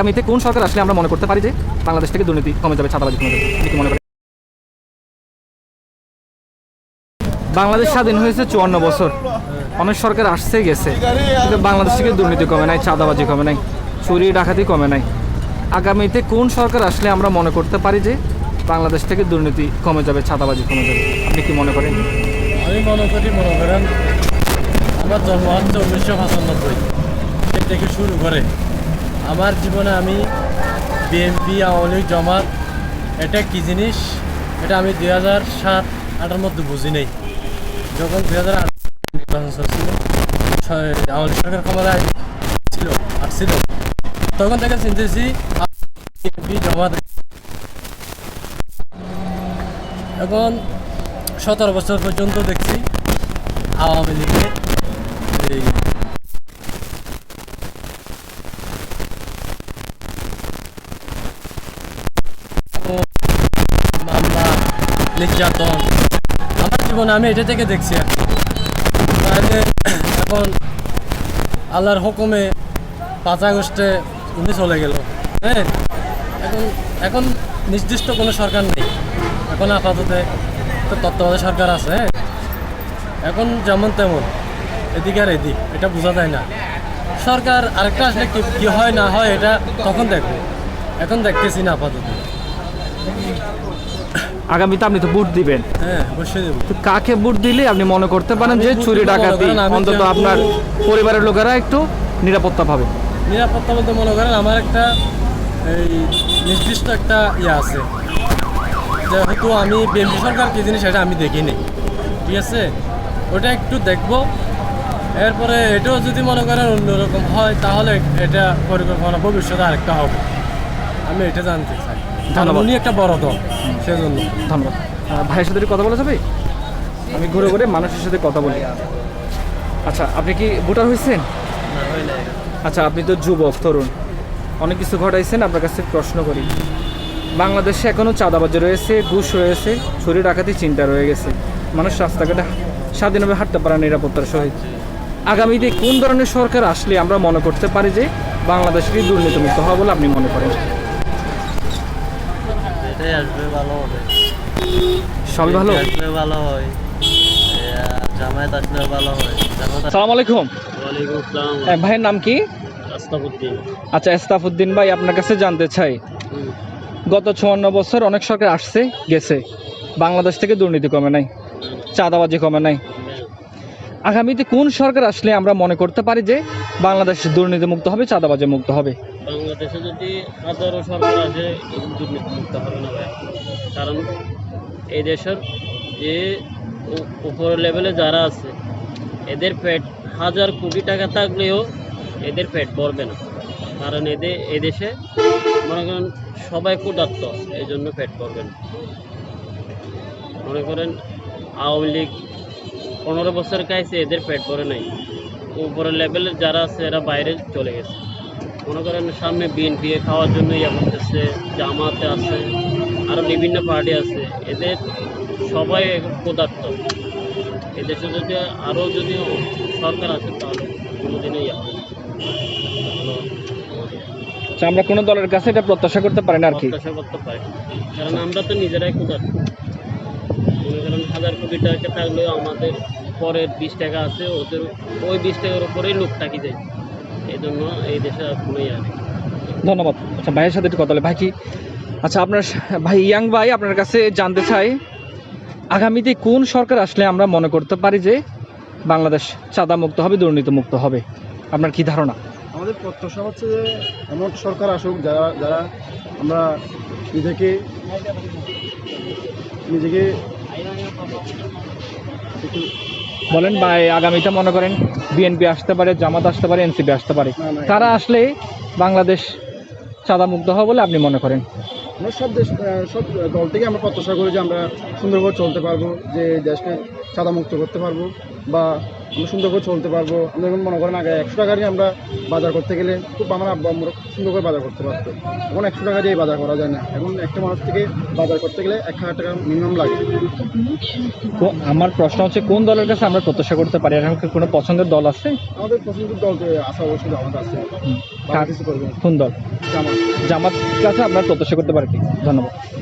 আগামীতে কোন সরকার আসলে আমরা মনে করতে পারি যে বাংলাদেশ থেকে দুর্নীতি কমে যাবে ছাতাবাজি মনে করেন? বাংলাদেশ স্বাধীন হয়েছে চুয়ান্ন বছর। অনেক সরকার আসছে গেছে, কিন্তু বাংলাদেশ থেকে দুর্নীতি কমে নাই, চাঁদাবাজি কমে নাই, চুরি, ডাকাতি কমে নাই। আগামীতে কোন সরকার আসলে আমরা মনে করতে পারি যে বাংলাদেশ থেকে দুর্নীতি কমে যাবে ছাতাবাজি কমে যাবে? আপনি কি মনে করেন? আমি মনে করি, মনে করেন, আমার জন্ম হচ্ছে উনিশশো পঁচানব্বই থেকে শুরু করে আমার জীবনে আমি বিএনপি আওয়ামী জমাত, এটা কি জিনিস? এটা আমি দুই হাজার সাত, আটের মধ্যে বুঝি নেই। যখন দুই হাজার আট নির্বাচন চলছিল আওয়ামী সরকার ক্ষমতায় ছিল, আসছিল, তখন থেকে চিনতেছি বিএনপি জমাত এখন সতেরো বছর পর্যন্ত দেখছি আওয়ামী লীগের এই নির্যাতন আমার জীবনে আমি এটা থেকে দেখছি তাহলে এখন আল্লাহর হুকুমে পাঁচ আগস্টে উনি চলে গেল। হ্যাঁ? এখন এখন নির্দিষ্ট কোনো সরকার নেই। এখন আপাতত তো তত্ত্বাবধায়ক সরকার আছে হ্যাঁ? এখন যেমন তেমন, এদিক আর এদিক, এটা বোঝা যায় না। সরকার আরেকটা আসলে কি হয় না হয় এটা তখন দেখব। এখন দেখতেছি না আপাতত। আগামীতে আপনি তো ভোট দিবেন। হ্যাঁ অবশ্যই দেবো। তো কাকে ভোট দিলে আপনি মনে করতে পারেন যে চুরি ডাকাতি? অন্তত আপনার পরিবারের লোকেরা একটু নিরাপত্তা পাবে। নিরাপত্তা বলতে মনে করেন আমার একটা এই নির্দিষ্ট একটা ইয়ে আছে। যেহেতু আমি বিএনপি সরকার কি জিনিস সেটা আমি দেখিনি। ঠিক আছে? ওটা একটু দেখব। এরপরে এটাও যদি মনে করেন অন্যরকম হয় তাহলে এটা পরিকল্পনা ভবিষ্যতে আরেকটা হবে। আমি এটা জানতে চাই। ধন্যবাদ। উনি একটা বড় দল সেজন্য। ধন্যবাদ। ভাইয়ের সাথে কথা বলা যাবে? আমি ঘুরে ঘুরে মানুষের সাথে কথা বলি। আচ্ছা আপনি কি ভোটার হয়েছেন? আচ্ছা আপনি তো যুবক তরুণ। অনেক কিছু ঘটাইছেন আপনার কাছে প্রশ্ন করি। বাংলাদেশে এখনও চাঁদাবাজি রয়েছে ঘুষ রয়েছে শরীর ডাকাতি চিন্তা রয়ে গেছে। মানুষ রাস্তাঘাটে স্বাধীনভাবে হাঁটতে পারে নিরাপত্তার সহিত। আগামীতে কোন ধরনের সরকার আসলে আমরা মনে করতে পারি যে বাংলাদেশকে দুর্নীতিমুক্ত হবে বলে আপনি মনে করেন? এটাই আসবে ভালো হবে। সবই ভালো? আসলে ভালো হয়। জামায়াত আসলে ভালো হয়। সালাম আলাইকুম। ওয়ালাইকুম আসসালাম। হ্যাঁ, ভাইয়ের নাম কি? আচ্ছা ইস্তাফুদ্দিন ভাই আপনার কাছে জানতে চাই। গত চুয়ান্ন বছর অনেক সরকার আসছে গেছে। বাংলাদেশ থেকে দুর্নীতি কমে নাই চাঁদাবাজি কমে নাই। আগামীতে কোন সরকার আসলে আমরা মনে করতে পারি যে বাংলাদেশ দুর্নীতি মুক্ত হবে, চাঁদাবাজি মুক্ত হবে। বাংলাদেশে যদি হাজারো সরকার আছে দুর্নীতি মুক্ত হবে না ভাই। কারণ এই দেশের যে উ- উপরের লেভেলে যারা আছে, এদের পেট হাজার কোটি টাকা থাকলেও এদের পেট ভরবে না। কারণ এদের এদেশে মনে করেন সবাই ক্ষুধার্ত, এই জন্য পেট ভরবে না। মনে করেন আওয়ামী লীগ পনেরো বছর খাইছে এদের পেট ভরে নাই। উপরের লেভেলের যারা আছে এরা বাইরে চলে গেছে। মনে করেন সামনে বিএনপি খাওয়ার জন্য ইয়ে করতেছে জামাতে আছে আরও বিভিন্ন পার্টি আছে। এদের সবাই ক্ষুধার্ত। এদেশে যদি আরও যদি সরকার আছে তাহলে কোনোদিনই ইয়ে। আচ্ছা, আমরা কোনো দলের কাছে এটা প্রত্যাশা করতে পারি না আর কি? প্রত্যাশা করতে পারি কারণ আমরা তো নিজেরাই ক্ষুধার্ত। মনে করেন হাজার কোটি টাকা থাকলেও আমাদের পরের বিশ টাকা আছে ওদের ওই বিশ টাকার উপরেই লোক থাকি যায় এই জন্য এই দেশে আর কোনো ইয়ে নেই। ধন্যবাদ। আচ্ছা ভাইয়ের সাথে একটু কথা বলে। ভাই কি আচ্ছা আপনার ভাই ইয়াং ভাই আপনার কাছে জানতে চাই আগামীতে কোন সরকার আসলে আমরা মনে করতে পারি যে বাংলাদেশ চাঁদা মুক্ত হবে দুর্নীতি মুক্ত হবে? আপনার কি ধারণা? আমাদের প্রত্যাশা হচ্ছে যে এমন সরকার আসুক যারা যারা আমরা নিজেকে নিজেকে বলেন বা আগামীতে মনে করেন বিএনপি আসতে পারে জামাত আসতে পারে এনসিপি আসতে পারে। তারা আসলে বাংলাদেশ চাঁদা মুক্ত হবে বলে আপনি মনে করেন? আমরা সব দেশ সব দল থেকে আমরা প্রত্যাশা করি যে আমরা সুন্দরভাবে চলতে পারব যে দেশকে চাঁদামুক্ত করতে পারব বা আমরা সুন্দর করে চলতে পারব। আমরা এখন মনে করেন আগে একশো টাকা দিয়ে আমরা বাজার করতে গেলে খুব আমার আব্বা আমরা সুন্দর করে বাজার করতে পারতো। এখন একশো টাকা দিয়ে বাজার করা যায় না। এখন একটা মানুষ থেকে বাজার করতে গেলে এক হাজার টাকা মিনিমাম লাগে। কো- আমার প্রশ্ন হচ্ছে কোন দলের কাছে আমরা প্রত্যাশা করতে পারি? কি কোনো পছন্দের দল আছে? আমাদের পছন্দের দল তো আসা অবশ্যই আমাদের আছে। কোন দল? জামাত। জামাত কাছে আমরা প্রত্যাশা করতে পারি ধন্যবাদ।